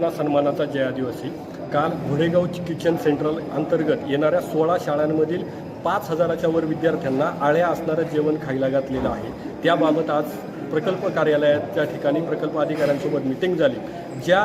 ना सन्मानाचा जय आदिवासी. काल घोडेगाव किचन सेंट्रल अंतर्गत येणाऱ्या सोळा शाळांमधील पाच हजाराच्या वर विद्यार्थ्यांना आळ्या असणारं जेवण खायला घातलेलं आहे. त्याबाबत आज प्रकल्प कार्यालयाच्या ठिकाणी प्रकल्प अधिकाऱ्यांसोबत मिटिंग झाली. ज्या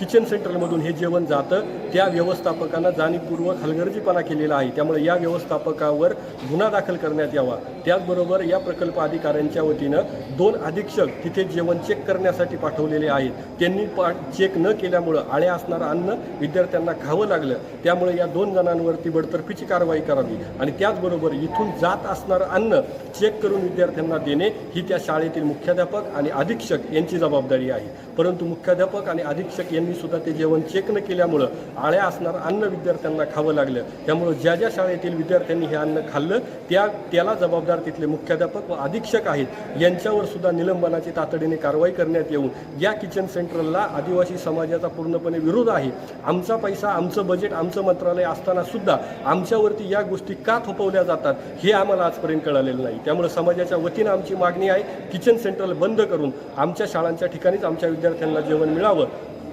किचन सेंटरमधून हे जेवण जातं त्या व्यवस्थापकानं जाणीवपूर्वक हलगर्जीपणा केलेला आहे. त्यामुळे या व्यवस्थापकावर गुन्हा दाखल करण्यात यावा. त्याचबरोबर या प्रकल्प अधिकाऱ्यांच्या वतीनं दोन अधीक्षक तिथे जेवण चेक करण्यासाठी पाठवलेले आहेत. त्यांनी पा चेक न केल्यामुळं आळ्या असणारं अन्न विद्यार्थ्यांना खावं लागलं. त्यामुळे या दोन जणांवरती बडतर्फीची कारवाई करावी आणि त्याचबरोबर इथून जात असणारं अन्न चेक करून विद्यार्थ्यांना देणे ही त्या शाळेतील मुख्याध्यापक आणि अधीक्षक यांची जबाबदारी आहे. परंतु मुख्याध्यापक आणि अधीक्षक यांनी सुद्धा ते जेवण चेक न केल्यामुळं आळ्या असणारं अन्न विद्यार्थ्यांना खावं लागलं. त्यामुळं ज्या ज्या शाळेतील विद्यार्थ्यांनी हे अन्न खाल्लं त्या त्याला जबाबदार तिथले मुख्याध्यापक व अधीक्षक आहेत. यांच्यावर सुद्धा निलंबनाची तातडीने कारवाई करण्यात येऊन या किचन सेंटरला आदिवासी समाजाचा पूर्णपणे विरोध आहे. आमचा पैसा आमचं बजेट आमचं मंत्रालय असताना सुद्धा आमच्यावरती या गोष्टी का थोपवल्या जातात हे आम्हाला आजपर्यंत कळालेलं नाही. त्यामुळे समाजाच्या वतीनं आमची मागणी आहे किचन सेंटर बंद करून आमच्या शाळांच्या ठिकाणीच आमच्या विद्यार्थ्यांना जेवण मिळावं.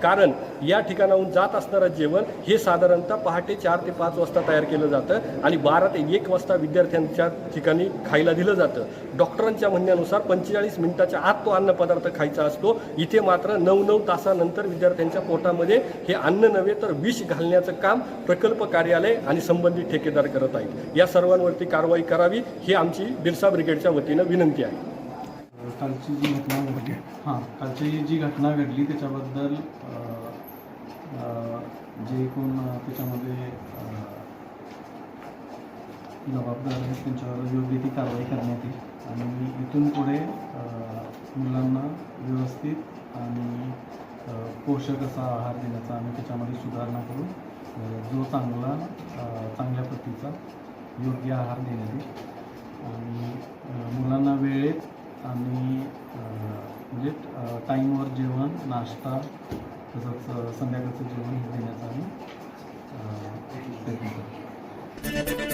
कारण या ठिकाणाहून जात असणारं जेवण हे साधारणतः पहाटे चार ते पाच वाजता तयार केलं जातं आणि बारा ते एक वाजता विद्यार्थ्यांच्या ठिकाणी खायला दिलं जातं. डॉक्टरांच्या म्हणण्यानुसार पंचेचाळीस मिनिटाच्या आत तो अन्नपदार्थ खायचा असतो. इथे मात्र नऊ नऊ तासानंतर विद्यार्थ्यांच्या पोटामध्ये हे अन्न नव्हे तर विष घालण्याचं काम प्रकल्प कार्यालय आणि संबंधित ठेकेदार करत आहेत. या सर्वांवरती कारवाई करावी ही आमची बिरसा ब्रिगेडच्या वतीनं विनंती आहे. कालची जी घटना घडली हां कालची जी घटना घडली त्याच्याबद्दल जे कोण त्याच्यामध्ये जबाबदार आहेत त्यांच्यावर योग्य ती कारवाई करण्यात येईल. आणि इथून पुढे मुलांना व्यवस्थित आणि पोषक असा आहार देण्याचा आम्ही त्याच्यामध्ये सुधारणा करू. अ, जो चांगला चांगल्या प्रतीचा योग्य आहार देण्यात येईल. आणि मुलांना वेळेत आणि म्हणजे टाईमवर जेवण नाश्ता तसंच संध्याकाळचं जेवण हे देण्याचा आम्ही प्रयत्न करतो